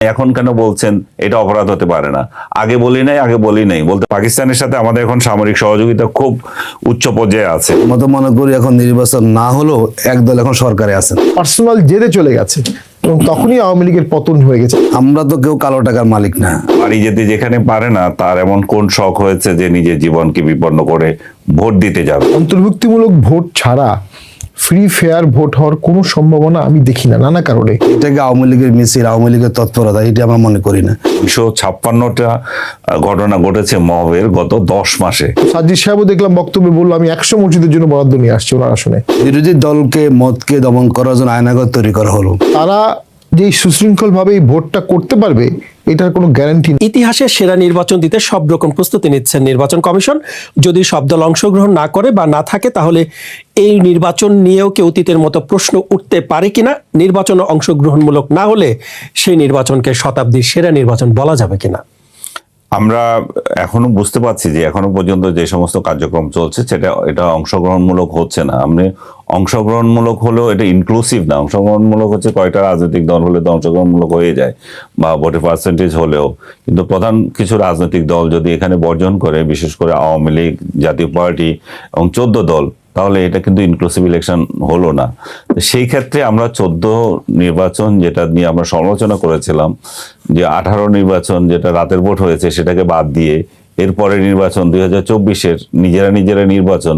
এখন কেন বলছেন? এটা অপরাধ হতে পারে না। আগে বলি নাই আগে বলি নাই। বলতে পাকিস্তানের সাথে আমাদের এখন সামরিক সহযোগিতা খুব উচ্চ পর্যায়ে আছে। মতো মনে করি এখন নির্বাচন না হলেও একদল এখন সরকারে আছেন। পার্সোনাল জেদে চলে গেছে এবং তখনই আওয়ামী লীগের পতন হয়ে গেছে। আমরা তো কেউ কালো টাকার মালিক না। বাড়ি যেতে যেখানে পারে না তার এমন কোন শখ হয়েছে যে নিজের জীবনকে বিপন্ন করে ভোট দিতে যাবে? অন্তর্ভুক্তিমূলক ভোট ছাড়া ফ্রি ফেয়ার ভোট হওয়ার কোনো সম্ভাবনা আমি দেখি না নানা কারণে। এটাকে আওয়ামী লীগের মিছিল আওয়ামী লীগের তৎপরতা এটা আমরা মনে করি না। দুশো ছাপ্পান্নটা ঘটনা ঘটেছে মহবের গত দশ মাসে। সাজিদ সাহেবও দেখলাম বক্তব্যে বলল আমি একশো মসজিদের জন্য বরাদ্দ নিয়ে আসছি ওনার আসনে। বিরোধী দলকে মতকে দমন করার জন্য আয়নাগর তৈরি করা হলো। তারা যে সুশৃঙ্খলভাবে এই ভোটটা করতে পারবে এটার কোনো গ্যারান্টি ইতিহাসে সেরা নির্বাচন দিতে সব রকম প্রস্তুতি নিচ্ছেন নির্বাচন কমিশন। যদি সব দল অংশগ্রহণ না করে বা না থাকে তাহলে এই নির্বাচন নিয়েও কি অতীতের মতো প্রশ্ন উঠতে পারে কিনা? নির্বাচন অংশগ্রহণমূলক না হলে সেই নির্বাচনকে শতাব্দীর সেরা নির্বাচন বলা যাবে কিনা? আমরা এখনও বুঝতে পারছি যে এখনও পর্যন্ত যে সমস্ত কার্যক্রম চলছে সেটা এটা অংশগ্রহণমূলক হচ্ছে না। আপনি অংশগ্রহণমূলক হলেও এটা ইনক্লুসিভ না। অংশগ্রহণমূলক হচ্ছে কয়টা রাজনৈতিক দল হলে তো অংশগ্রহণমূলক হয়ে যায়, বা ভোটের পার্সেন্টেজ হলেও। কিন্তু প্রধান কিছু রাজনৈতিক দল যদি এখানে বর্জন করে, বিশেষ করে আওয়ামী লীগ, জাতীয় পার্টি এবং চোদ্দ দল, তাহলে এটা কিন্তু ইনক্লুসিভ ইলেকশন হলো না। সেই ক্ষেত্রে আমরা চোদ্দ নির্বাচন যেটা নিয়ে আমরা সমালোচনা করেছিলাম, যে আঠারো নির্বাচন যেটা রাতের ভোট হয়েছে সেটাকে বাদ দিয়ে এরপরে নির্বাচন দুই হাজার চব্বিশের নিজেরা নিজেরা নির্বাচন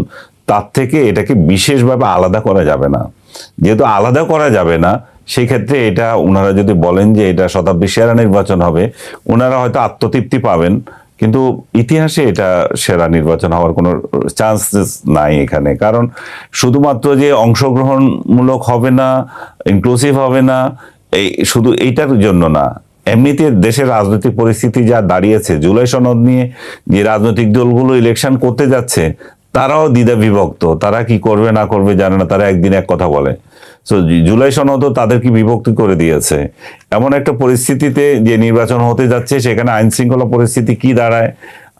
তার থেকে এটাকে বিশেষভাবে আলাদা করা যাবে না। যেহেতু আলাদা করা যাবে না সেই ক্ষেত্রে এটা ওনারা যদি বলেন যে এটা শতাব্দী সেরা নির্বাচন হবে ওনারা হয়তো আত্মতৃপ্তি পাবেন। কিন্তু ইতিহাসে এটা সেরা নির্বাচন হওয়ার কোনো চান্সেস নাই এখানে। কারণ শুধুমাত্র যে অংশগ্রহণমূলক হবে না ইনক্লুসিভ হবে না, এই শুধু এইটার জন্য না। এমনিতে দেশের রাজনৈতিক পরিস্থিতি যা দাঁড়িয়েছে, জুলাই সনদ নিয়ে যে রাজনৈতিক দলগুলো ইলেকশন করতে যাচ্ছে তারাও দ্বিধা বিভক্ত। তারা কি করবে, না করবে জানে না, তারা একদিন এক কথা বলে। সো জুলাই সনদও তাদেরকে বিভক্ত করে দিয়েছে? এমন একটা পরিস্থিতিতে যে নির্বাচন হতে যাচ্ছে, সেখানে আইনশৃঙ্খলা পরিস্থিতি কি দাঁড়ায়?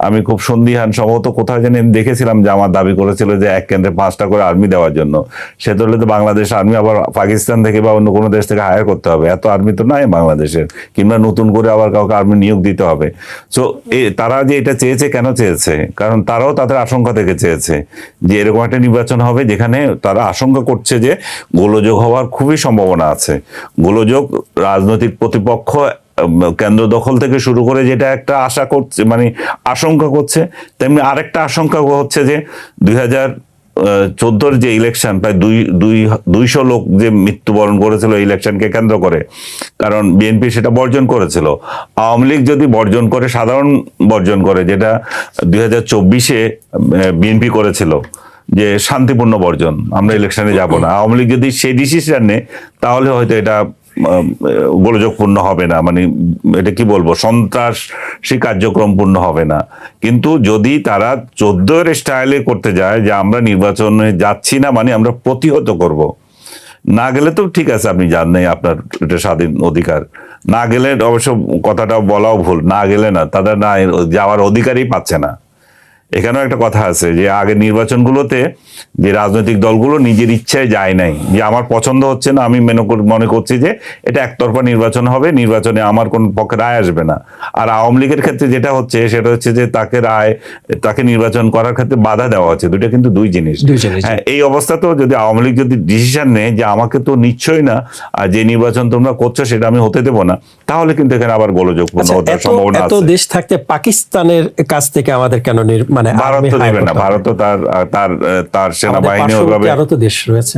আমি খুব সন্দিহান সম্ভবত কোথাও জানি আমি দেখেছিলাম যে আমার দাবি করেছিল যে এক কেন্দ্রে পাঁচটা করে আর্মি দেওয়ার জন্য। সে ধরলে তো বাংলাদেশ আর্মি আবার পাকিস্তান থেকে বা অন্য কোনো দেশ থেকে হায়ার করতে হবে। এত আর্মি তো নাই বাংলাদেশের। কিংবা নতুন করে আবার কাউকে আর্মি নিয়োগ দিতে হবে। সো তারা যে এটা চেয়েছে কেন চেয়েছে? কারণ তারাও তাদের আশঙ্কা থেকে চেয়েছে যে এরকম একটা নির্বাচন হবে যেখানে তারা আশঙ্কা করছে যে গোলযোগ হওয়ার খুবই সম্ভাবনা আছে। গোলযোগ রাজনৈতিক প্রতিপক্ষ কেন্দ্র দখল থেকে শুরু করে যেটা একটা আশা করছে মানে আশঙ্কা করছে, তেমনি আরেকটা আশঙ্কা হচ্ছে যে দুই হাজার চোদ্দোর যে ইলেকশন প্রায় দুই দুই, দুইশো লোক যে মৃত্যুবরণ করেছিল ইলেকশনকে কেন্দ্র করে, কারণ বিএনপি সেটা বর্জন করেছিল। আওয়ামী লীগ যদি বর্জন করে, সাধারণ বর্জন করে, যেটা দুই হাজার চব্বিশে বিএনপি করেছিল, যে শান্তিপূর্ণ বর্জন, আমরা ইলেকশনে যাব না। আওয়ামী লীগ যদি সেই ডিসিশন নেয় তাহলে হয়তো এটা গোলযোগপূর্ণ হবে না মানে এটা কি বলব, সন্ত্রাসী কার্যক্রম পূর্ণ হবে না। কিন্তু যদি তারা চোদ্দোর স্টাইলে করতে যায় যে আমরা নির্বাচনে যাচ্ছি না মানে আমরা প্রতিহত করব। না গেলে তো ঠিক আছে, আপনি জান নাই আপনার এটা স্বাধীন অধিকার। না গেলে অবশ্য কথাটা বলাও ভুল, না গেলে না, তাদের না যাওয়ার অধিকারই পাচ্ছে না। এখানেও একটা কথা আছে যে আগে নির্বাচনগুলোতে যে রাজনৈতিক দলগুলো নিজের ইচ্ছায় যায় নাই যে আমার পছন্দ হচ্ছে না আমি মনে মনে করছি যে এটা একতরফা নির্বাচন হবে নির্বাচনে আমার কোন পক্ষে রায় আসবে না। আর আওয়ামী লীগের ক্ষেত্রে যেটা হচ্ছে সেটা হচ্ছে যে তাকে রায় তাকে নির্বাচন করার ক্ষেত্রে বাধা দেওয়া হচ্ছে দুটো কিন্তু দুই জিনিস। হ্যাঁ এই অবস্থাতেও যদি আওয়ামী লীগ যদি ডিসিশন নেয় যে আমাকে তো নিশ্চয়ই না আর যে নির্বাচন তোমরা করছ সেটা আমি হতে দেবো না তাহলে কিন্তু এখানে আবার গোলযোগপূর্ণ আচ্ছা, এত সম্ভাবনা দেশ থাকতে পাকিস্তানের কাছ থেকে আমাদের কেন মানে ভারত তো না ভারত তো তার তার তার সেনাবাহিনী ওইভাবে আরও তো দেশ রয়েছে।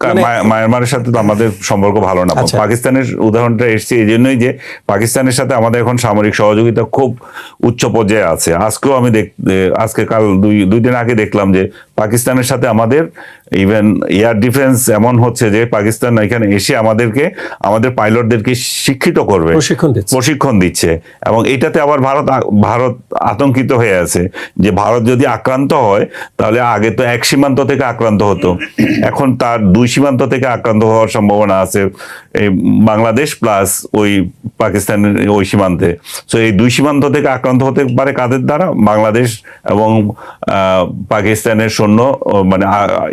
মানে- মায়া- মায়ানমারের সাথে তো আমাদের সম্পর্ক ভালো না। আচ্ছা। পাকিস্তানের উদাহরণটা এসছে এই জন্যই যে পাকিস্তানের সাথে আমাদের এখন সামরিক সহযোগিতা খুব উচ্চ পর্যায়ে আছে। আজকেও আমি দেখ আজকে কাল দুই দুই দিন আগে দেখলাম যে পাকিস্তানের সাথে আমাদের ইভেন এয়ার ডিফেন্স এমন হচ্ছে যে পাকিস্তান এখানে এসে আমাদেরকে আমাদের পাইলটদেরকে শিক্ষিত করবে। প্রশিক্ষণ দিচ্ছে। প্রশিক্ষণ দিচ্ছে। এবং এটাতে আবার ভারত ভারত আতঙ্কিত হয়ে আছে যে ভারত যদি আক্রান্ত হয় তাহলে আগে তো এক সীমান্ত থেকে আক্রান্ত হতো। এখন তার দুই সীমান্ত থেকে আক্রান্ত হওয়ার সম্ভাবনা আছে এই বাংলাদেশ প্লাস ওই পাকিস্তানের ওই সীমান্তে। সো এই দুই সীমান্ত থেকে আক্রান্ত হতে পারে কাদের দ্বারা? বাংলাদেশ এবং পাকিস্তানের সৈন্য জন্য মানে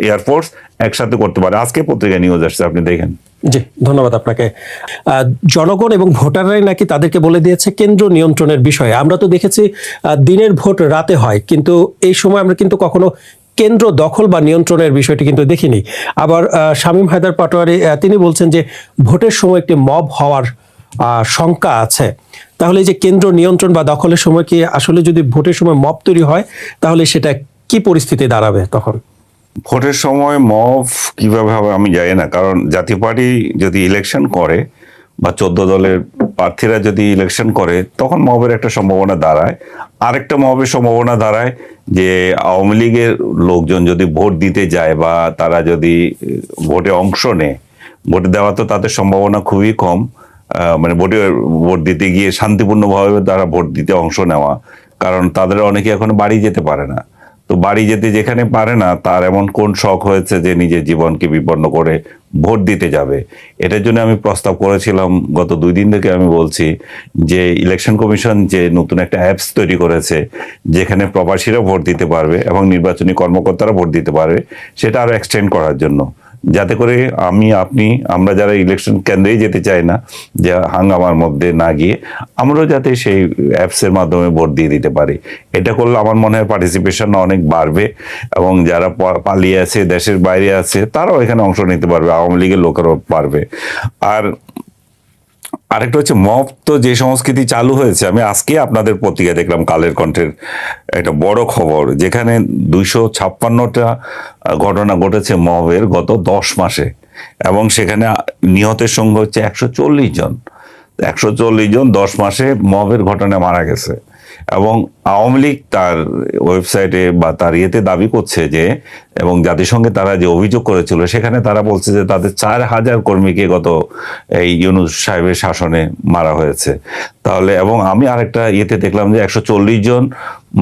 এয়ারফোর্স একসাথে করতে পারে। আজকে পত্রিকায় নিউজ আসছে, আপনি দেখেন। জি, ধন্যবাদ আপনাকে। জনগণ এবং ভোটাররাই নাকি তাদেরকে বলে দিয়েছে কেন্দ্র নিয়ন্ত্রণের বিষয়ে। আমরা তো দেখেছি দিনের ভোট রাতে হয়, কিন্তু এই সময় আমরা কিন্তু কখনো কেন্দ্র দখল বা নিয়ন্ত্রণের বিষয়টি কিন্তু দেখিনি। আবার শামীম হায়দার পাটোয়ারি তিনি বলছেন যে, ভোটের সময় একটি মব হওয়ার শঙ্কা আছে। তাহলে যে কেন্দ্র নিয়ন্ত্রণ বা দখলের সময় কি আসলে যদি ভোটের সময় মব তৈরি হয়, তাহলে সেটা কি পরিস্থিতি দাঁড়াবে তখন? ভোটের সময় মব কীভাবে হবে আমি জানি না, কারণ জাতীয় পার্টি যদি ইলেকশন করে বা চোদ্দ দলের প্রার্থীরা যদি ইলেকশন করে, তখন মবের একটা সম্ভাবনা দাঁড়ায়। আরেকটা মবের সম্ভাবনা দাঁড়ায় যে আওয়ামী লীগের লোকজন যদি ভোট দিতে যায় বা তারা যদি ভোটে অংশ নেয়, ভোট দেওয়া তো তাদের সম্ভাবনা খুবই কম। মানে ভোটে, ভোট দিতে গিয়ে শান্তিপূর্ণভাবে তারা ভোট দিতে অংশ নেওয়া, কারণ তাদের অনেকে এখন বাড়ি যেতে পারে না। তো বাড়ি যেতে যেখানে পারে না, তার এমন কোন শখ হয়েছে যে নিজের জীবনকে বিপন্ন করে ভোট দিতে যাবে? এটার জন্য আমি প্রস্তাব করেছিলাম গত দুই দিন থেকে আমি বলছি যে ইলেকশন কমিশন যে নতুন একটা অ্যাপস তৈরি করেছে, যেখানে প্রবাসীরা ভোট দিতে পারবে এবং নির্বাচনী কর্মকর্তারা ভোট দিতে পারবে, সেটা আরও এক্সটেন্ড করার জন্য। যাতে করে আমি, আপনি, আমরা যারা ইলেকশন কেন্দ্রে যেতে চাই না, যে হাঙ্গামার মধ্যে না গিয়ে, আমরাও যাতে সেই অ্যাপসের মাধ্যমে ভোট দিয়ে দিতে পারি। এটা করলে আমার মনে হয় পার্টিসিপেশন অনেক বাড়বে এবং যারা পালিয়ে আছে, দেশের বাইরে আছে, তারাও এখানে অংশ নিতে পারবে, আওয়ামী লীগের লোকেরাও পারবে। আর আরেকটা হচ্ছে মব তো যে সংস্কৃতি চালু হয়েছে, আমি আজকে আপনাদের পত্রিকা দেখলাম কালের কণ্ঠের একটা বড় খবর, যেখানে দুইশো ছাপ্পান্নটা ঘটনা ঘটেছে মবের গত দশ মাসে, এবং সেখানে নিহতের সংখ্যা হচ্ছে একশো চল্লিশ জন। একশো চল্লিশ জন দশ মাসে মবের ঘটনা মারা গেছে। এবং আওয়ামী লীগ তার ওয়েবসাইটে বা তার ইয়েতে দাবি করছে যে, এবং জাতিসংঘে তারা যে অভিযোগ করেছিল, সেখানে তারা বলছে যে তাদের চার হাজার কর্মীকে গত এই ইউনুস সাহেবের শাসনে মারা হয়েছে। তাহলে, এবং আমি আরেকটা ইয়েতে দেখলাম যে একশো চল্লিশ জন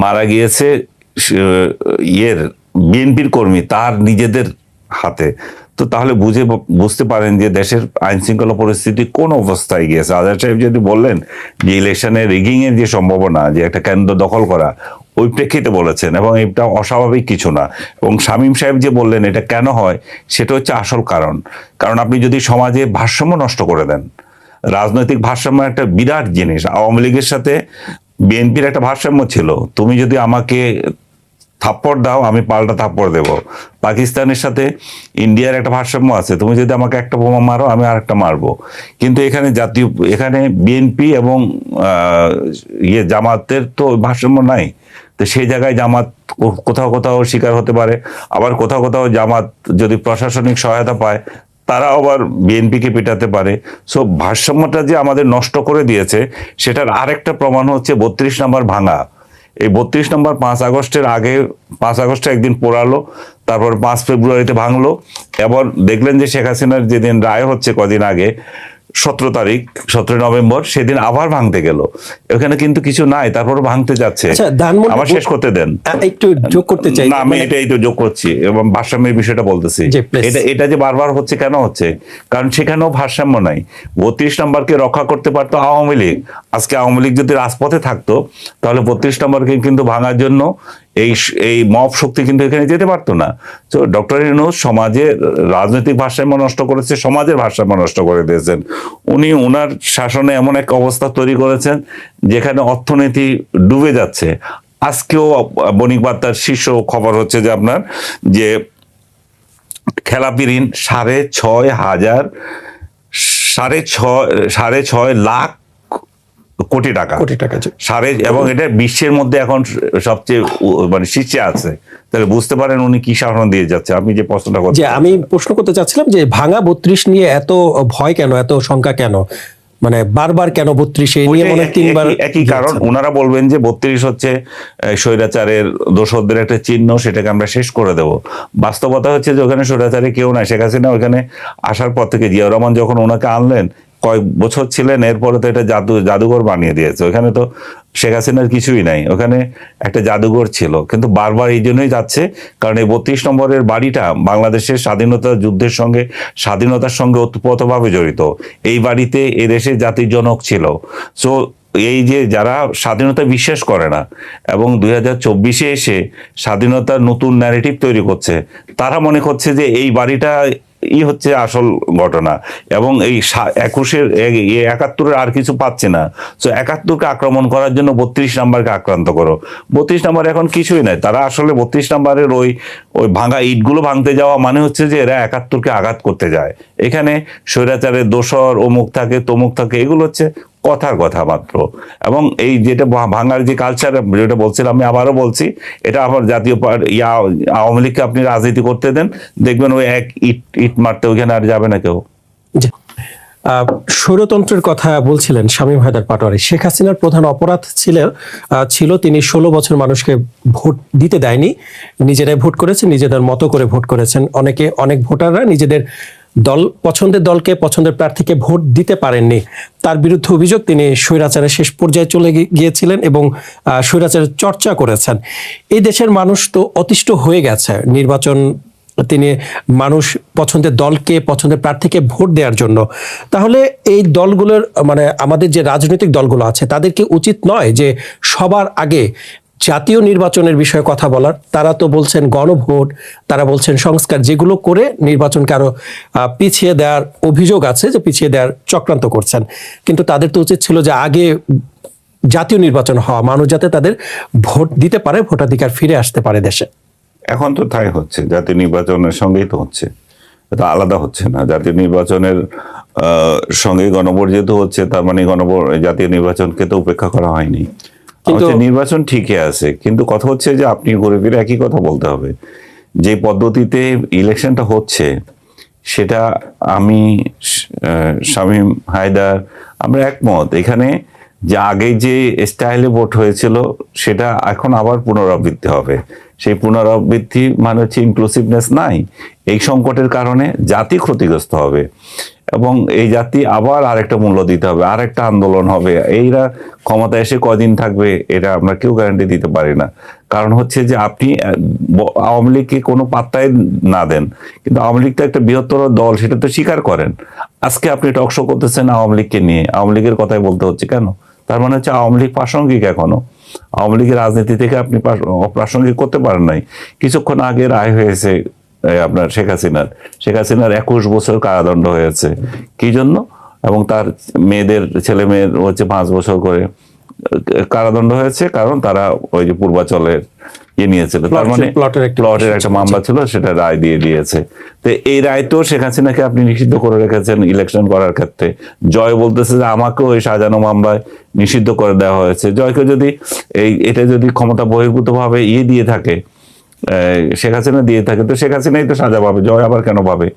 মারা গিয়েছে ইয়ের, বিএনপির কর্মী, তার নিজেদের হাতে। তো তাহলে বুঝে বুঝতে পারেন যে দেশের আইন শৃঙ্খলা পরিস্থিতি কোন অবস্থায় গিয়েছে। আজাদ সাহেব যদি বললেন যে ইলেকশনে রিগিং এর যে সম্ভাবনা, যে একটা কেন্দ্র দখল করা, ওই প্রেক্ষিতে বলেছেন এবং এটা অস্বাভাবিক কিছু না। এবং শামীম সাহেব যে বললেন এটা কেন হয়, সেটা হচ্ছে আসল কারণ। কারণ আপনি যদি সমাজে ভারসাম্য নষ্ট করে দেন, রাজনৈতিক ভারসাম্য একটা বিরাট জিনিস। আওয়ামী লীগের সাথে বিএনপির একটা ভারসাম্য ছিল। তুমি যদি আমাকে থাপ্পড় দাও, আমি পাল্টা থাপ্পড় দেব। পাকিস্তানের সাথে ইন্ডিয়ার একটা ভারসাম্য আছে, তুমি যদি আমাকে একটা বোমা মারো, আমি আরেকটা মারবো। কিন্তু এখানে জাতীয়, এখানে বিএনপি এবং ইয়ে জামাতের তো ভারসাম্য নাই। তো সেই জায়গায় জামাত কোথাও কোথাও শিকার হতে পারে। আবার কোথাও কোথাও জামাত যদি প্রশাসনিক সহায়তা পায়, তারা আবার বিএনপিকে পেটাতে পারে। সো ভারসাম্যটা যে আমাদের নষ্ট করে দিয়েছে, সেটার আরেকটা প্রমাণ হচ্ছে বত্রিশ নম্বর ভাঙা। এই বত্রিশ নম্বর পাঁচ আগস্টের আগে, পাঁচ আগস্টে একদিন পোড়ালো, তারপর পাঁচ ফেব্রুয়ারিতে ভাঙলো এবার দেখলেন যে শেখ হাসিনার যেদিন রায় হচ্ছে কদিন আগে সতেরো তারিখ সতেরো নভেম্বর সেদিন আবার ভাঙতে গেল। এখানে কিন্তু কিছু নাই তারপর ভাঙতে যাচ্ছে। আচ্ছা, আমার শেষ করতে দেন। একটু যোগ করতে চাই। না আমি মানে- এটাই তো যোগ করছি এবং ভারসাম্যের বিষয়টা বলতেছি। এটা এটা যে বারবার হচ্ছে কেন হচ্ছে? কারণ সেখানেও ভারসাম্য নাই। বত্রিশ নম্বরকে রক্ষা করতে পারতো আওয়ামী লীগ। আজকে আওয়ামী লীগ যদি রাজপথে থাকতো তাহলে বত্রিশ নম্বরকে কিন্তু ভাঙার জন্য এই এই মব শক্তি কিন্তু এখানে যেতে পারতো না। তো ডক্টর ইউনুস সমাজে রাজনৈতিক ভারসাম্য নষ্ট করেছে, সমাজের ভারসাম্য নষ্ট করে দিয়েছেন। উনি ওনার শাসনে এমন এক অবস্থা তৈরি করেছেন, যেখানে অর্থনীতি ডুবে যাচ্ছে। আজকেও বণিক বার্তার শীর্ষ খবর হচ্ছে যে আপনার, যে খেলাপি ঋণ সাড়ে ছয় হাজার, সাড়ে ছয় সাড়ে ছয় লাখ কোটি টাকা। কোটি টাকা। সাড়ে এবং এটা বিশ্বের মধ্যে এখন সবচেয়ে মানে শীর্ষে আছে। তাহলে বুঝতে পারেন উনি কি শাসন দিয়ে যাচ্ছে। আমি যে প্রশ্নটা করছি আমি প্রশ্ন করতে চাচ্ছিলাম যে ভাঙা বত্রিশ নিয়ে এত ভয় কেন এত শঙ্কা কেন? মানে বারবার কেন বত্রিশ? নিয়ে মনে তিনবার একই- কারণ। ওনারা বলবেন যে বত্রিশ হচ্ছে স্বৈরাচারের দোষদের একটা চিহ্ন সেটাকে আমরা শেষ করে দেব। বাস্তবতা হচ্ছে যে ওখানে স্বৈরাচারে কেউ নাই। শেখ হাসিনা ওখানে আসার পর থেকে জিয়া রহমান যখন ওনাকে আনলেন কয়েক বছর ছিলেন, এরপরে তো এটা জাদু, জাদুঘর বানিয়ে দিয়েছে। ওখানে তো শেখ হাসিনার কিছুই নাই। ওখানে একটা জাদুঘর ছিল। কিন্তু বারবার এই জন্যই যাচ্ছে, কারণ এই বত্রিশ নম্বরের বাড়িটা বাংলাদেশের স্বাধীনতা যুদ্ধের সঙ্গে, স্বাধীনতার সঙ্গে ওতপ্রোতভাবে জড়িত। এই বাড়িতে এ দেশের জাতির জনক ছিল। সো এই যে যারা স্বাধীনতা বিশ্বাস করে না, এবং দুই হাজার চব্বিশে এসে স্বাধীনতার নতুন ন্যারেটিভ তৈরি করছে, তারা মনে করছে যে এই বাড়িটা ই হচ্ছে আসল ঘটনা। এবং এই একুশের একাত্তরের আর কিছু পাচ্ছে না। তো একাত্তরকে আক্রমণ করার জন্য বত্রিশ নাম্বারকে আক্রান্ত করো। বত্রিশ নাম্বার এখন কিছুই নাই। তারা আসলে বত্রিশ নাম্বারের ওই ওই ভাঙা ইটগুলো ভাঙতে যাওয়া মানে হচ্ছে যে এরা একাত্তরকে আঘাত করতে যায়। এখানে স্বৈরাচারের দোসর অমুক থাকে, তমুক থাকে, এগুলো হচ্ছে কথার কথা মাত্র। এবং এই যেটা ভাঙার যে কালচার যেটা বলছিলাম, আমি আবারও বলছি, এটা আমার জাতীয় ইয়া, আওয়ামী লীগকে আপনি রাজনীতি করতে দেন, দেখবেন ওই এক ইট ইট মারতে ওইখানে আর যাবে না কেউ। স্বৈরতন্ত্রের কথা বলছিলেন শামীম হায়দার পাটোয়ারি। শেখ হাসিনার প্রধান অপরাধ ছিল ছিল তিনি ষোলো বছর মানুষকে ভোট দিতে দেয়নি, নিজেরাই ভোট করেছেন, নিজেদের মতো করে ভোট করেছেন। অনেকে অনেক ভোটাররা নিজেদের দল, পছন্দের দলকে, পছন্দের প্রার্থীকে ভোট দিতে পারেননি। তার বিরুদ্ধে অভিযোগ তিনি স্বৈরাচারের শেষ পর্যায়ে চলে গিয়েছিলেন এবং স্বৈরাচারের চর্চা করেছেন। এই দেশের মানুষ তো অতিষ্ঠ হয়ে গেছে। নির্বাচন, তিনি মানুষ পছন্দের দলকে, পছন্দের প্রার্থীকে ভোট দেওয়ার জন্য। তাহলে এই দলগুলোর মানে আমাদের যে রাজনৈতিক দলগুলো আছে তাদেরকে উচিত নয় যে সবার আগে জাতীয় নির্বাচনের বিষয়ে কথা বলার। তারা তো বলছেন গণভোট, তারা বলছেন সংস্কার, যেগুলো করে নির্বাচনকে আরও পিছিয়ে দেওয়ার অভিযোগ আছে যে পিছিয়ে দেওয়ার চক্রান্ত করছেন। কিন্তু তাদের তো উচিত ছিল যে আগে জাতীয় নির্বাচন হওয়া, মানুষ যাতে তাদের ভোট দিতে পারে, ভোটাধিকার ফিরে আসতে পারে দেশে। এখন তো তাই হচ্ছে, জাতীয় নির্বাচনের সঙ্গেই তো হচ্ছে। আলাদা হচ্ছে না, জাতীয় নির্বাচনের সঙ্গে যেহেতু হচ্ছে, তার মানে গণভোট, জাতীয় নির্বাচনকে তো উপেক্ষা করা হয়নি। কিন্তু- নির্বাচন ঠিকই আছে, কিন্তু কথা হচ্ছে যে আপনি ঘুরে ফিরে একই কথা বলতে হবে। যে পদ্ধতিতে ইলেকশনটা হচ্ছে, সেটা আমি শামীম হায়দার, আমরা একমত। এখানে যে আগে যে স্টাইলে ভোট হয়েছিল, সেটা এখন আবার পুনরাবৃত্তি হবে। সেই পুনরাবৃত্তি মানে হচ্ছে ইনক্লুসিভনেস নাই। এই সংকটের কারণে জাতি ক্ষতিগ্রস্ত হবে। এবং এই জাতি আবার আরেকটা মূল্য দিতে হবে, আরেকটা আন্দোলন হবে। এইরা ক্ষমতা এসে কদিন থাকবে, এটা আমরা কেউ গ্যারান্টি দিতে পারি না। কারণ হচ্ছে যে আপনি আওয়ামী লীগকে কোনো পাত্তায় না দেন। কিন্তু আওয়ামী লীগ তো একটা বৃহত্তর দল, সেটা তো স্বীকার করেন। আজকে আপনি টকশো করতেছেন আওয়ামী লীগকে নিয়ে। আওয়ামী লীগের কথাই বলতে হচ্ছে কেন? তার মানে হচ্ছে আওয়ামী লীগ প্রাসঙ্গিক এখনও। আওয়ামী লীগের রাজনীতি থেকে আপনি প্রাস- অপ্রাসঙ্গিক করতে পারেন নাই। কিছুক্ষণ আগে রায় হয়েছে আপনার শেখ হাসিনার। শেখ হাসিনার একুশ বছর কারাদণ্ড হয়েছে। কি জন্য? এবং তার মেয়েদের ছেলে মেয়ের হচ্ছে পাঁচ বছর করে কারাদণ্ড হয়েছে কারণ তারা ওই যে পূর্বাচলের ইয়ে নিয়েছিল। তার মানে প্লটের একটা মামলা ছিল সেটা রায় দিয়ে দিয়েছে। তো এই রায় তো শেখ হাসিনাকে আপনি নিষিদ্ধ করে রেখেছেন ইলেকশন করার ক্ষেত্রে। জয় বলতেছে যে আমাকেও এই সাজানো মামলায় নিষিদ্ধ করে দেওয়া হয়েছে। জয়কে যদি এই এটা যদি ক্ষমতা বহির্ভূত ভাবে ইয়ে দিয়ে থাকে শেখ হাসিনা দিয়ে থাকে। তো শেখ হাসিনাই তো সাজা পাবে, জয় আবার কেন পাবে?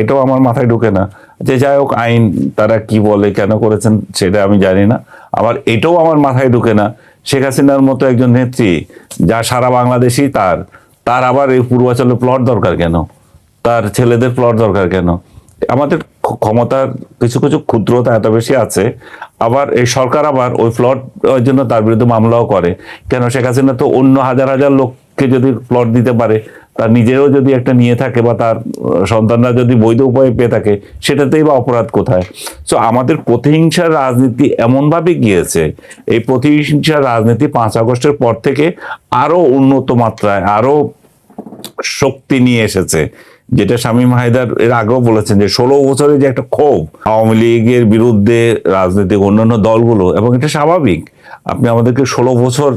এটাও আমার মাথায় ঢুকে না। যে যাই হোক, আইন তারা কি বলে, কেন করেছেন, সেটা আমি জানি না। আবার এটাও আমার মাথায় ঢুকে না। শেখ হাসিনার মতো একজন নেত্রী, যা সারা বাংলাদেশি তার তার আবার এই পূর্বাচলে প্লট দরকার কেন? তার ছেলেদের প্লট দরকার কেন? আমাদের ক্ষমতার কিছু কিছু ক্ষুদ্রতা এত বেশি আছে। আবার এই সরকার আবার ওই প্লট জন্য তার বিরুদ্ধে মামলাও করে। কেন? শেখ হাসিনা তো অন্য হাজার হাজার লোককে যদি প্লট দিতে পারে, তার নিজেরও যদি একটা নিয়ে থাকে বা তার সন্তানরা যদি বৈধ উপায়ে পেয়ে থাকে, সেটাতেই বা অপরাধ কোথায়? সো আমাদের প্রতিহিংসার রাজনীতি এমনভাবে গিয়েছে, এই প্রতিহিংসার রাজনীতি পাঁচ আগস্টের পর থেকে আরও উন্নত মাত্রায়, আরও শক্তি নিয়ে এসেছে। যেটা শামীম হায়দার এর আগেও বলেছেন যে, ষোলো বছরে যে একটা ক্ষোভ, আওয়ামী লীগের বিরুদ্ধে রাজনৈতিক অন্যান্য দলগুলো, এবং এটা স্বাভাবিক। আপনি আমাদেরকে ষোলো বছর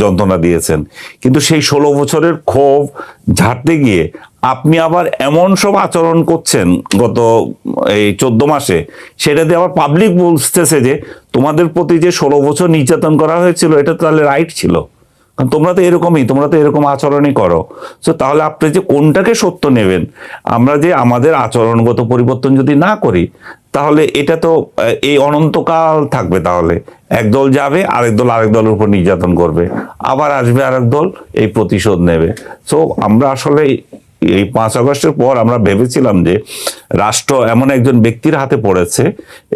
যন্ত্রণা দিয়েছেন। কিন্তু সেই ষোলো বছরের ক্ষোভ ঝাড়তে গিয়ে আপনি আবার এমন সব আচরণ করছেন গত, এই চোদ্দ মাসে সেটাতে আবার পাবলিক বুঝতেছে যে তোমাদের প্রতি যে ষোলো বছর নির্যাতন করা হয়েছিল, এটা তাহলে রাইট ছিল। কারণ তোমরা তো এরকমই, তোমরা তো এরকম আচরণই করো। সো তাহলে আপনি যে কোনটাকে সত্য নেবেন, আমরা যে আমাদের আচরণগত পরিবর্তন যদি না করি, তাহলে এটা তো এই অনন্তকাল থাকবে তাহলে। এক দল যাবে, আরেক দল আরেক দলের উপর নির্যাতন করবে। আবার আসবে আরেক দল, এই প্রতিশোধ নেবে। সো আমরা আসলে এই পাঁচ আগস্টের পর আমরা ভেবেছিলাম যে রাষ্ট্র এমন একজন ব্যক্তির হাতে পড়েছে,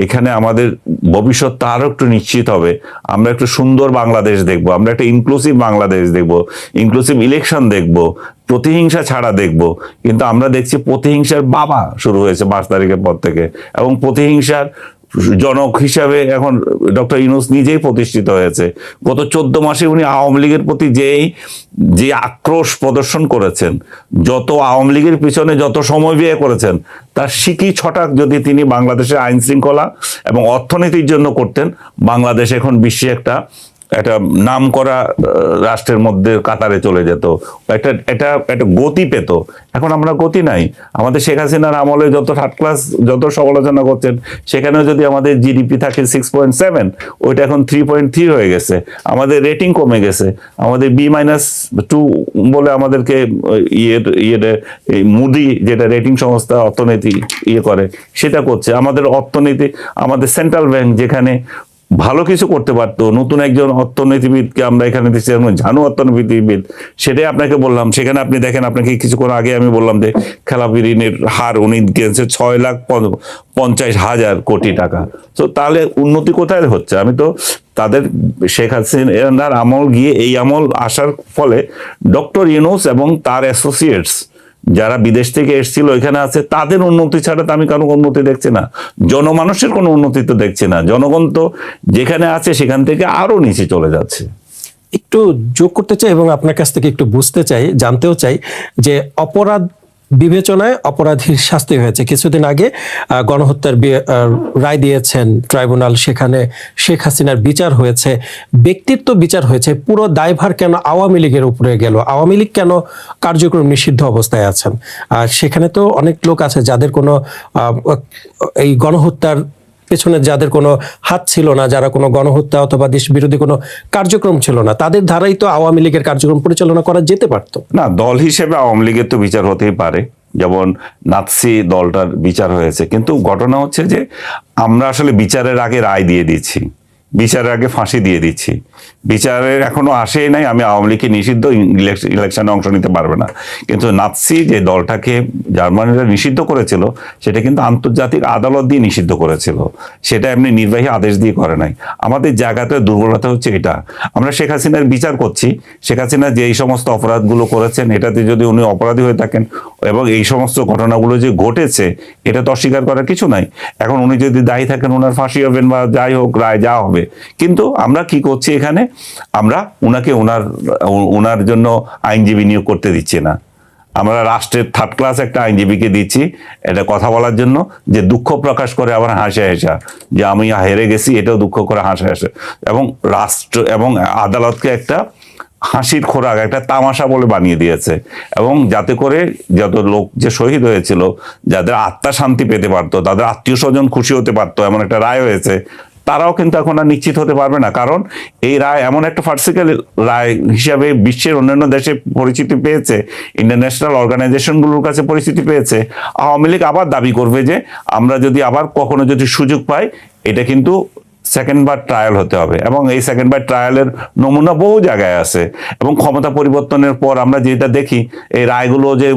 এখানে আমাদের ভবিষ্যৎটা আরও একটু নিশ্চিত হবে। আমরা একটু সুন্দর বাংলাদেশ দেখব, আমরা একটা ইনক্লুসিভ বাংলাদেশ দেখব ইনক্লুসিভ ইলেকশন দেখব, প্রতিহিংসা ছাড়া দেখব। কিন্তু আমরা দেখছি প্রতিহিংসার বাবা শুরু হয়েছে পাঁচ তারিখের পর থেকে এবং প্রতিহিংসার জনক হিসাবে এখন ডক্টর ইউনুস নিজেই প্রতিষ্ঠিত হয়েছে। গত চোদ্দ মাসে উনি আওয়ামী লীগের প্রতি যেই, যে আক্রোশ প্রদর্শন করেছেন, যত আওয়ামী লীগের পিছনে যত সময় ব্যয় করেছেন, তার সিকি ছটাক যদি তিনি বাংলাদেশের আইন শৃঙ্খলা এবং অর্থনীতির জন্য করতেন, বাংলাদেশ এখন বিশ্বে একটা একটা নাম করা রাষ্ট্রের মধ্যে কাতারে চলে যেত। একটা এটা একটা গতি পেত। এখন আমরা গতি নাই। আমাদের শেখ হাসিনার আমলে যত থার্ড ক্লাস যত সমালোচনা করছেন, সেখানেও যদি আমাদের জিডিপি থাকে সিক্স পয়েন্ট সেভেন ওইটা এখন থ্রি পয়েন্ট থ্রি হয়ে গেছে। আমাদের রেটিং কমে গেছে। আমাদের বি মাইনাস টু বলে আমাদেরকে ইয়ের এই মুদি যেটা রেটিং সংস্থা অর্থনীতি ইয়ে করে, সেটা করছে। আমাদের অর্থনীতি, আমাদের সেন্ট্রাল ব্যাংক যেখানে ভালো কিছু করতে পারতো। নতুন একজন অর্থনীতিবিদকে আমরা এখানে দিচ্ছি ঝানু অর্থনীতিবিদ, সেটাই আপনাকে বললাম। সেখানে আপনি দেখেন, আপনাকে কিছুক্ষণ আগে আমি বললাম যে খেলাপি ঋণের হার উনি গেছে ছয় লাখ পঞ্চ- পঞ্চাশ হাজার কোটি টাকা। তো তাহলে উন্নতি কোথায় হচ্ছে? আমি তো তাদের, শেখ হাসিনার আমল গিয়ে এই আমল আসার ফলে ডক্টর ইউনুস এবং তার অ্যাসোসিয়েটস যারা বিদেশ থেকে এসেছিল, ওইখানে আছে, তাদের উন্নতি ছাড়া তো আমি কারও উন্নতি দেখছি না। জনমানুষের কোনো উন্নতি তো দেখছি না। জনগণ তো যেখানে আছে, সেখান থেকে আরও নিচে চলে যাচ্ছে। একটু যোগ করতে চাই এবং আপনার কাছ থেকে একটু বুঝতে চাই, জানতেও চাই যে অপরাধ বিবেচনায় অপরাধীর শাস্তি হয়েছে। কিছুদিন আগে গণহত্যার রায় দিয়েছেন ট্রাইব্যুনাল, সেখানে শেখ হাসিনার বিচার হয়েছে। ব্যক্তিত্ব বিচার হয়েছে, পুরো দায়ভার কেন আওয়ামী লীগের উপরে গেল? আওয়ামী লীগ কেন কার্যক্রম নিষিদ্ধ অবস্থায় আছেন? আর সেখানে তো অনেক লোক আছে যাদের কোনো এই গণহত্যার পেছনে যাদের কোনো হাত ছিল না, যারা কোনো গণহত্যা অথবা দেশ বিরোধী কোনো কার্যক্রম ছিল না, তাদের ধারাই তো আওয়ামী লীগের কার্যক্রম পরিচালনা করা যেতে পারত। না, দল হিসেবে আওয়ামী লীগের তো বিচার হতেই পারে। যেমন নাৎসি দলটার বিচার হয়েছে। কিন্তু ঘটনা হচ্ছে যে আমরা আসলে বিচারের আগে রায় দিয়ে দিচ্ছি বিচারের আগে ফাঁসি দিয়ে দিচ্ছি বিচারের এখনও আসেই নাই। আমি আওয়ামী লীগকে নিষিদ্ধ, ইলেকশ- ইলেকশনে অংশ নিতে পারবে না। কিন্তু নাৎসি যে দলটাকে জার্মানিরা নিষিদ্ধ করেছিল, সেটা কিন্তু আন্তর্জাতিক আদালত দিয়ে নিষিদ্ধ করেছিল। সেটা এমনি নির্বাহী আদেশ দিয়ে করে নাই। আমাদের জায়গাতে দুর্বলতা হচ্ছে এটা। আমরা শেখ হাসিনার বিচার করছি। শেখ হাসিনা যে এই সমস্ত অপরাধগুলো করেছেন, এটাতে যদি উনি অপরাধী হয়ে থাকেন এবং এই সমস্ত ঘটনাগুলো যে ঘটেছে, এটা তো অস্বীকার করার কিছু নাই। এখন উনি যদি দায়ী থাকেন ওনার ফাঁসি হবেন বা যাই হোক, রায় যা হবে। কিন্তু আমরা কি করছি এখানে? আমরা ওনাকে ওনার ওনার জন্য আইনজীবী নিয়োগ করতে দিচ্ছি না। আমরা রাষ্ট্রের থার্ড ক্লাস একটা আইনজীবীকে দিচ্ছি এটা কথা বলার জন্য যে দুঃখ প্রকাশ করে আবার হাসে হাসা, যে আমি হেরে গেছি, এটাও দুঃখ করে হাসে হাসে। এবং রাষ্ট্র, এবং আদালতকে একটা হাসির খোরাক, একটা তামাশা বলে বানিয়ে দিয়েছে। এবং যাতে করে যত লোক যে শহীদ হয়েছিল, যাদের আত্মা শান্তি পেতে পারতো, তাদের আত্মীয় স্বজন খুশি হতে পারতো, এমন একটা রায় হয়েছে তারাও কিন্তু এখন আর নিশ্চিত হতে পারবে না। কারণ এই রায় এমন একটা ফার্সিক্যাল রায় হিসাবে বিশ্বের অন্যান্য দেশে পরিচিতি পেয়েছে ইন্টারন্যাশনাল অর্গানাইজেশনগুলোর কাছে পরিচিতি পেয়েছে। আওয়ামী লীগ আবার দাবি করবে যে, আমরা যদি আবার কখনো যদি সুযোগ পাই, এটা কিন্তু সেকেন্ড বার ট্রায়াল হতে হবে। এবং এই সেকেন্ড বার ট্রায়ালের নমুনা বহু জায়গায় আছে। এবং ক্ষমতা পরিবর্তনের পর আমরা যেটা দেখি, এই রায়গুলো যে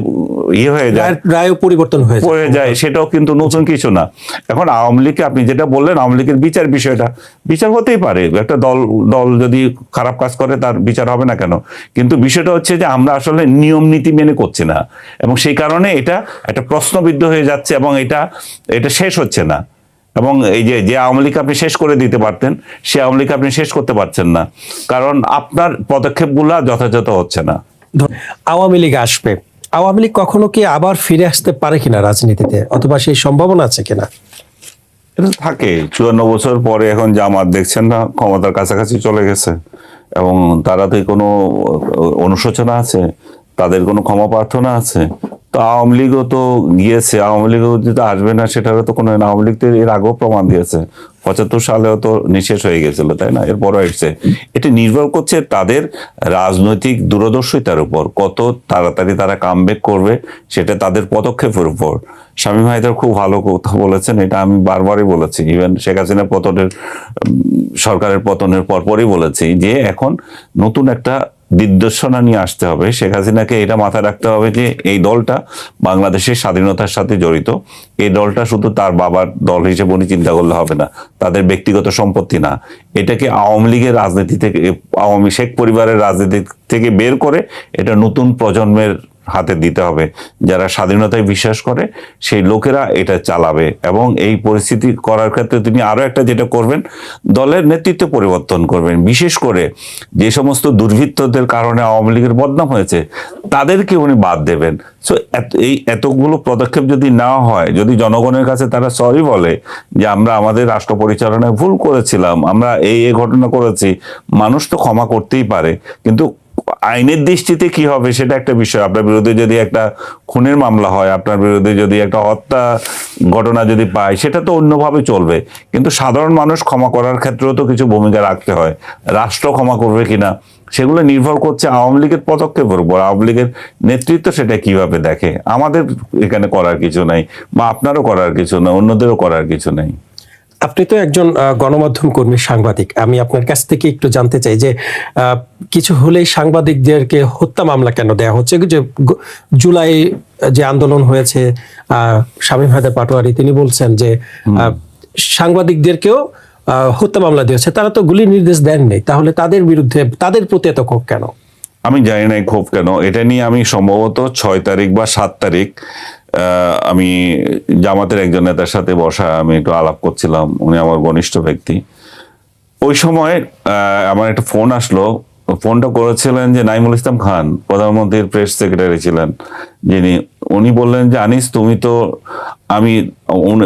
ইয়ে হয়ে যায়। রায়- রায়ও পরিবর্তন হয়ে পড়ে যায় সেটাও কিন্তু নতুন কিছু না। এখন আওয়ামী লীগকে আপনি যেটা বললেন আওয়ামী লীগের বিচার বিষয়টা বিচার হতেই পারে। একটা দল দল যদি খারাপ কাজ করে তার বিচার হবে না কেন? কিন্তু বিষয়টা হচ্ছে যে আমরা আসলে নিয়ম নীতি মেনে করছি না। এবং সেই কারণে এটা একটা প্রশ্নবিদ্ধ হয়ে যাচ্ছে এবং এটা এটা শেষ হচ্ছে না। এবং এই যে যে আওয়ামী লীগ আপনি শেষ করে দিতে পারতেন সে আওয়ামী লীগ আপনি শেষ করতে পারছেন না। কারণ আপনার পদক্ষেপগুলা যথাযথ হচ্ছে না। আওয়ামী লীগ আসবে। আওয়ামী লীগ কখনো কি আবার ফিরে আসতে পারে কিনা রাজনীতিতে? অথবা সেই সম্ভাবনা আছে কিনা? এটা থাকে। চুয়ান্ন বছর পরে এখন জামাত দেখছেন না, ক্ষমতার কাছাকাছি চলে গেছে। এবং তারা তো কোনো অনুশোচনা আছে, তাদের কোনো ক্ষমা প্রার্থনা আছে। তো আওয়ামী লীগও তো গিয়েছে, আওয়ামী লীগও যদি আসবে না, সেটারও তো কোনো, আওয়ামী লীগ তো এর আগেও প্রমাণ দিয়েছে। পঁচাত্তর সালেও তো নিঃশেষ হয়ে গেছিল, তাই না? এরপরও এসছে এটা নির্ভর করছে তাদের রাজনৈতিক দূরদর্শিতার উপর, কত তাড়াতাড়ি তারা কামব্যাক করবে, সেটা তাদের পদক্ষেপের উপর। স্বামী হায়দার খুব ভালো কথা বলেছেন, এটা আমি বারবারই বলেছি। ইভেন শেখ হাসিনা পতনের সরকারের পতনের পরপরই বলেছি যে এখন নতুন একটা দিগ্দর্শনা নিয়ে আসতে হবে। শেখ হাসিনাকে এটা মাথায় রাখতে হবে যে এই দলটা বাংলাদেশের স্বাধীনতার সাথে জড়িত। এই দলটা শুধু তার বাবার দল হিসেবে উনি চিন্তা করলে হবে না, তাদের ব্যক্তিগত সম্পত্তি না। এটাকে আওয়ামী লীগের রাজনীতি থেকে, আওয়ামী শেখ পরিবারের রাজনীতি থেকে বের করে এটা নতুন প্রজন্মের হাতে দিতে হবে। যারা স্বাধীনতায় বিশ্বাস করে, সেই লোকেরা এটা চালাবে এবং এই পরিস্থিতি করার ক্ষেত্রে তিনি আরও একটা যেটা করবেন, দলের নেতৃত্ব পরিবর্তন করবেন। বিশেষ করে যে সমস্ত দুর্বৃত্তদের কারণে আওয়ামী লীগের বদনাম হয়েছে, তাদেরকে উনি বাদ দেবেন। সো এই এতগুলো পদক্ষেপ যদি না হয়, যদি জনগণের কাছে তারা সরি বলে যে আমরা আমাদের রাষ্ট্র পরিচালনায় ভুল করেছিলাম, আমরা এই এই ঘটনা করেছি, মানুষ তো ক্ষমা করতেই পারে। কিন্তু আইনের দৃষ্টিতে কি হবে সেটা একটা বিষয়। আপনার বিরুদ্ধে যদি একটা খুনের মামলা হয়, আপনার বিরুদ্ধে যদি একটা হত্যা ঘটনা যদি পায়, সেটা তো অন্যভাবে চলবে। কিন্তু সাধারণ মানুষ ক্ষমা করার ক্ষেত্রেও তো কিছু ভূমিকা রাখতে হয়। রাষ্ট্র ক্ষমা করবে কিনা, সেগুলো নির্ভর করছে আওয়ামী লীগের পদক্ষেপের উপর। আওয়ামী লীগের নেতৃত্ব সেটা কীভাবে দেখে? আমাদের এখানে করার কিছু নাই, বা আপনারও করার কিছু না অন্যদেরও করার কিছু নেই। আপনি তো একজন গণমাধ্যম কর্মী সাংবাদিক। আমি আপনার কাছ থেকে একটু জানতে চাই যে কিছু হলেই সাংবাদিকদেরকে হত্যা মামলা কেন দেয়া হচ্ছে? যে জুলাই যে আন্দোলন হয়েছে আহ, শামীম হায়দার পাটোয়ারি তিনি বলছেন যে আহ, সাংবাদিকদেরকেও আহ, হত্যা মামলা দিয়েছে তারা তো গুলির নির্দেশ দেননি তাহলে তাদের বিরুদ্ধে তাদের প্রতি এত ক্ষোভ কেন? আমি জানি না খুব কেন। এটা নিয়ে আমি সম্ভবত ছয় তারিখ বা সাত তারিখ আমি জামাতের একজন নেতার সাথে বসা আমি একটু আলাপ করছিলাম, উনি আমার ঘনিষ্ঠ ব্যক্তি। ওই সময় আমার একটা ফোন আসলো। ফোনটা করেছিলেন যে নাইমুল ইসলাম খান, প্রধানমন্ত্রীর প্রেস সেক্রেটারি ছিলেন। যিনি, উনি বললেন যে, আনিস, তুমি তো, আমি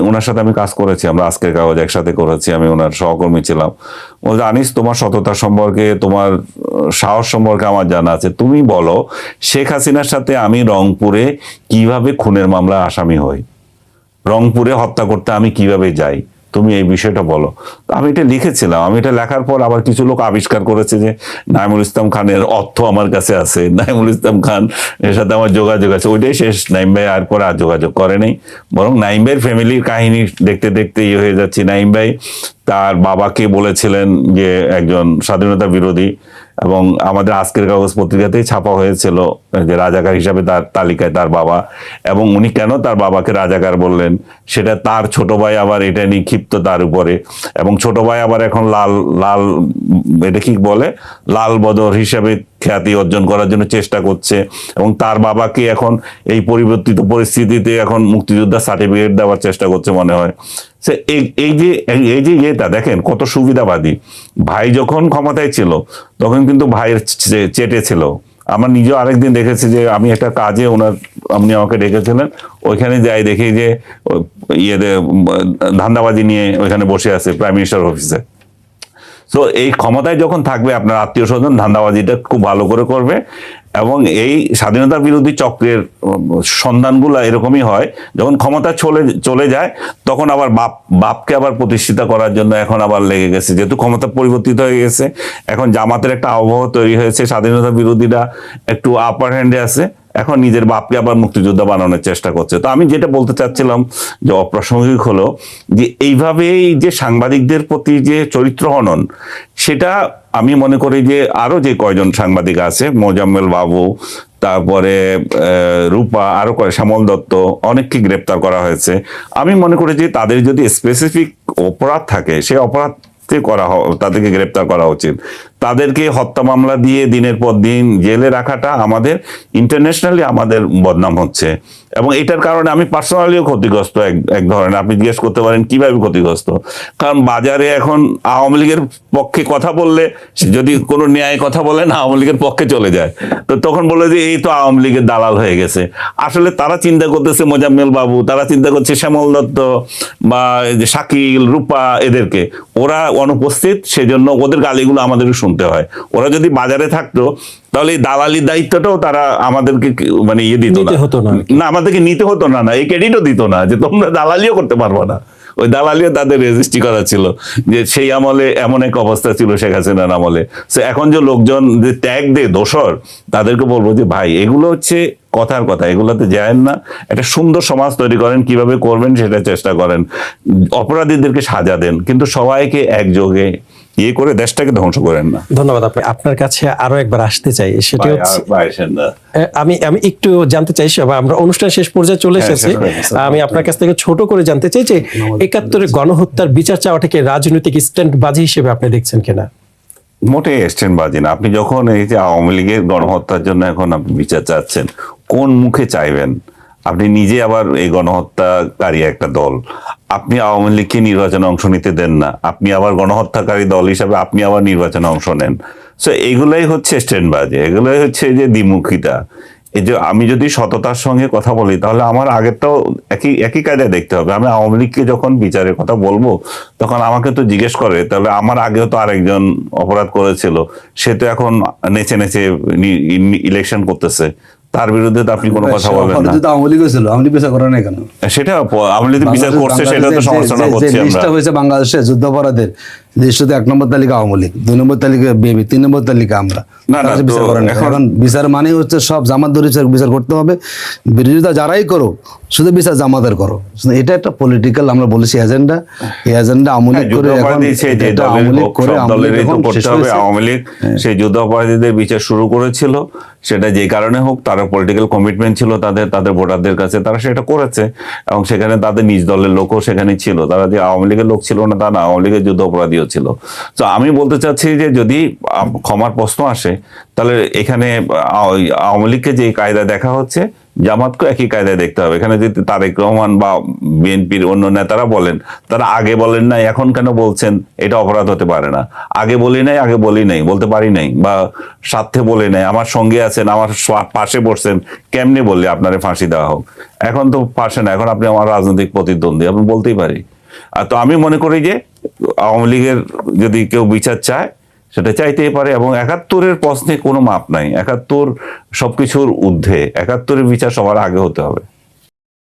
ওনার সাথে আমি কাজ করেছি, আমরা আজকের কাগজ একসাথে করেছি, আমি ওনার সহকর্মী ছিলাম। বলছে আনিস, তোমার সততা সম্পর্কে, তোমার সাহস সম্পর্কে আমার জানা আছে। তুমি বলো, শেখ হাসিনার সাথে আমি রংপুরে কীভাবে খুনের মামলা আসামি হই? রংপুরে হত্যা করতে আমি কীভাবে যাই? তুমি এই বিষয়টা বলো। আমি এটা লিখেছিলাম, আমি এটা লেখার পর আবার কিছু লোক আবিষ্কার করেছে যে নাইমুল ইসলাম খানের অর্থ আমার কাছে আছে, নাইমুল ইসলাম খান এর সাথে আমার যোগাযোগ আছে, ওইটাই শেষ। নাইম ভাই আর পরে আর যোগাযোগ করেনি বরং নাইম ভাইয়ের ফ্যামিলির কাহিনী দেখতে দেখতে ইয়ে হয়ে যাচ্ছে। নাইম ভাই তার বাবাকে বলেছিলেন যে একজন স্বাধীনতা বিরোধী এবং আমাদের আজকের কাগজ পত্রিকাতেই ছাপা হয়েছিল যে রাজাকার হিসাবে তার তালিকায় তার বাবা। এবং উনি কেন তার বাবাকে রাজাকার বললেন, সেটা তার ছোট ভাই আবার এটা নিয়ে ক্ষিপ্ত তার উপরে। এবং ছোট ভাই আবার এখন লাল লাল, এটা কি বলে? লাল বদর হিসাবে খ্যাতি অর্জন করার জন্য চেষ্টা করছে। এবং তার বাবাকে এখন এই পরিবর্তিত পরিস্থিতিতে এখন মুক্তিযোদ্ধা সার্টিফিকেট দেওয়ার চেষ্টা করছে মনে হয়। সে এই যে এই যে ইয়েটা দেখেন, কত সুবিধাবাদী। ভাই যখন ক্ষমতায় ছিল, তখন কিন্তু ভাইয়ের চেটে ছিল। আমার নিজেও আরেকদিন দেখেছি যে আমি একটা কাজে ওনার, আপনি আমাকে ডেকেছিলেন, ওইখানে যাই দেখি যে ইয়েতে ধান্দাবাজি নিয়ে ওইখানে বসে আছে প্রাইম মিনিস্টার অফিসে সো এই ক্ষমতায় যখন থাকবে, আপনার আত্মীয় স্বজন ধান্দাবাজিটা খুব ভালো করে করবে এবং এই স্বাধীনতা বিরোধী চক্রের সন্ধানগুলো এরকমই হয়। যখন ক্ষমতা চলে চলে যায়, তখন আবার বাপ, বাপকে আবার প্রতিষ্ঠিত করার জন্য এখন আবার লেগে গেছে। যেহেতু ক্ষমতা পরিবর্তিত হয়ে গেছে, এখন জামাতের একটা আবহাওয়া তৈরি হয়েছে, স্বাধীনতা বিরোধীরা একটু আপার হ্যান্ডে আছে, এখন নিজের বাপকে আবার মুক্তিযোদ্ধা বানানোর চেষ্টা করছে। তো আমি যেটা বলতে চাচ্ছিলাম যে অপ্রাসঙ্গিক হলো যে এইভাবেই যে সাংবাদিকদের প্রতি যে চরিত্র হনন, সেটা আমি মনে করি যে আরও যে কয়জন সাংবাদিক আছে, মোজাম্মেল বাবু, তারপরে রূপা, আরও কয়, শ্যামল দত্ত, অনেককে গ্রেপ্তার করা হয়েছে। আমি মনে করি যে তাদের যদি স্পেসিফিক অপরাধ থাকে, সেই অপরাধ করা তাদেরকে গ্রেপ্তার করা উচিত। তাদেরকে হত্যা মামলা দিয়ে দিনের পর দিন জেলে রাখাটা আমাদের ইন্টারন্যাশনালি আমাদের বদনাম হচ্ছে। এবং এটার কারণে আমি পার্সোনালিও ক্ষতিগ্রস্ত এক এক ধরনের। আপনি জিজ্ঞেস করতে পারেন, কীভাবে ক্ষতিগ্রস্ত? কারণ বাজারে এখন আওয়ামী লীগের পক্ষে কথা বললে, যদি কোনো ন্যায় কথা বলেন, আওয়ামী লীগের পক্ষে চলে যায়। তো তখন বলে যে, এই তো আওয়ামী লীগের দালাল হয়ে গেছে। আসলে তারা চিন্তা করতেছে মোজাম্মেল বাবু, তারা চিন্তা করছে শ্যামল দত্ত বা শাকিল, রূপা, এদেরকে। ওরা অনুপস্থিত, সেজন্য ওদের গালিগুলো আমাদেরকে শুনতে হয়। ওরা যদি বাজারে থাকতো তাহলে এই দালালির দায়িত্বটাও তারা আমাদেরকে মানে ইয়ে দিত না। হতো না। না আমাদেরকে নিতে হতো না না এই ক্রেডিটও দিত না যে তোমরা দালালিও করতে পারব না। ওই দালালিও তাদের রেজিস্ট্রি করা ছিল যে সেই আমলে এমন এক অবস্থা ছিল শেখ হাসিনার আমলে। সে এখন যে লোকজন যে ত্যাগ দেয় দোসর তাদেরকে বলব যে ভাই এগুলো হচ্ছে কথার কথা এগুলোতে যায় না। একটা সুন্দর সমাজ তৈরি করেন কীভাবে করবেন সেটা চেষ্টা করেন। অপরাধীদেরকে সাজা দেন কিন্তু সবাইকে একযোগে ইয়ে করে দেশটাকে ধ্বংস করেন না। ধন্যবাদ আপনি। আপনার কাছে আরও একবার আসতে চাই সেটি হচ্ছে আমি আমি একটু জানতে চাই আমরা অনুষ্ঠান শেষ পর্যায়ে চলে হ্যাঁ, এসেছি। আমি আপনার কাছ থেকে ছোট করে জানতে চাই যে একাত্তরে গণহত্যার বিচার চাওয়াটাকে রাজনৈতিক স্ট্যান্ড বাজি হিসেবে আপনি দেখছেন কিনা? মোটে এসছেন বাজি না। আপনি যখন এই যে আওয়ামী লীগের গণহত্যার জন্য এখন আপনি বিচার চাচ্ছেন কোন মুখে চাইবেন? আপনি নিজে আবার এই গণহত্যাকারী একটা দল। আপনি আওয়ামী লীগকে নির্বাচনে অংশ নিতে দেন না। আপনি আবার গণহত্যাকারী দল হিসাবে আপনি আবার নির্বাচনে অংশ নেন। সো এগুলোই হচ্ছে স্ট্যান্ডবাজি। এগুলোই হচ্ছে যে দ্বিমুখিতা। এই যে আমি যদি সততার সঙ্গে কথা বলি, তাহলে আমার আগেরটাও একই একই কায়দায় দেখতে হবে। আমি আওয়ামী লীগকে যখন বিচারের কথা বলব, তখন আমাকে তো জিজ্ঞেস করে, তাহলে আমার আগেও তো আরেকজন অপরাধ করেছিল। সে তো এখন নেচে নেচে ইলেকশন করতেছে। তার বিরুদ্ধে তো আপনি কোনো কথা বলবেন না। তো আওয়ামী লীগ হয়েছিল আওয়ামী লীগ বিচার করে নাই কেন? সেটা আওয়ামী লীগ বিচার করছে সেটা তো সমালোচনা করছি আমরা। লিস্টটা হয়েছে বাংলাদেশে যুদ্ধাপরাধের লিস্টে এক নম্বর তালিকা আওয়ামী লীগ দুই নম্বর তালিকা বিএনপি তিন নম্বর তালিকা আমরা। তো বিচার। এখন- বিচার মানে হচ্ছে সব জামাত ধরে বিচার- করতে হবে। বিরোধিতা যারাই করো শুধু বিচার জামাতের করো। এটা একটা পলিটিক্যাল আমরা বলেছি এজেন্ডা এই এজেন্ডা আওয়ামী হ্যাঁ, করে এখন আওয়ামী লীগ করে আওয়ামী লীগ সেই যুদ্ধ অপরাধীদের বিচার শুরু করেছিল। সেটা যে কারণে হোক তারা পলিটিক্যাল কমিটমেন্ট ছিল তাদের তাদের ভোটারদের কাছে। তারা সেটা করেছে এবং সেখানে তাদের নিজ দলের লোকও সেখানে ছিল। তারা যে আওয়ামী লীগের লোক ছিল না তা না আওয়ামী লীগের যুদ্ধ অপরাধীও ছিল। তো আমি বলতে চাচ্ছি যে যদি ক্ষমার প্রশ্ন আসে তাহলে এখানে আওয়ামী লীগকে যে কায়দা দেখা হচ্ছে জামাতকে একই কায়দায় দেখতে হবে। এখানে যদি তারেক রহমান বা বিএনপির অন্য নেতারা বলেন, তারা আগে বলেন নাই, এখন কেন বলছেন, এটা অপরাধ হতে পারে না। আগে বলি নাই, আগে বলি নাই, বলতে পারি নাই, বা সাথে বলি নাই, আমার সঙ্গে আছেন, আমার পাশে বসছেন, কেমনে বললে আপনারে ফাঁসি দেওয়া হোক? এখন তো পাশে না, এখন আপনি আমার রাজনৈতিক প্রতিদ্বন্দ্বী আমি বলতেই পারি। আর তো আমি মনে করি যে, আওয়ামী লীগের যদি কেউ বিচার চায় সেটা চাইতেই পারে এবং একাত্তরের প্রশ্নে কোনো মাপ নাই। একাত্তর সবকিছুর ঊর্ধ্বে, একাত্তরের বিচার সবার আগে হতে হবে।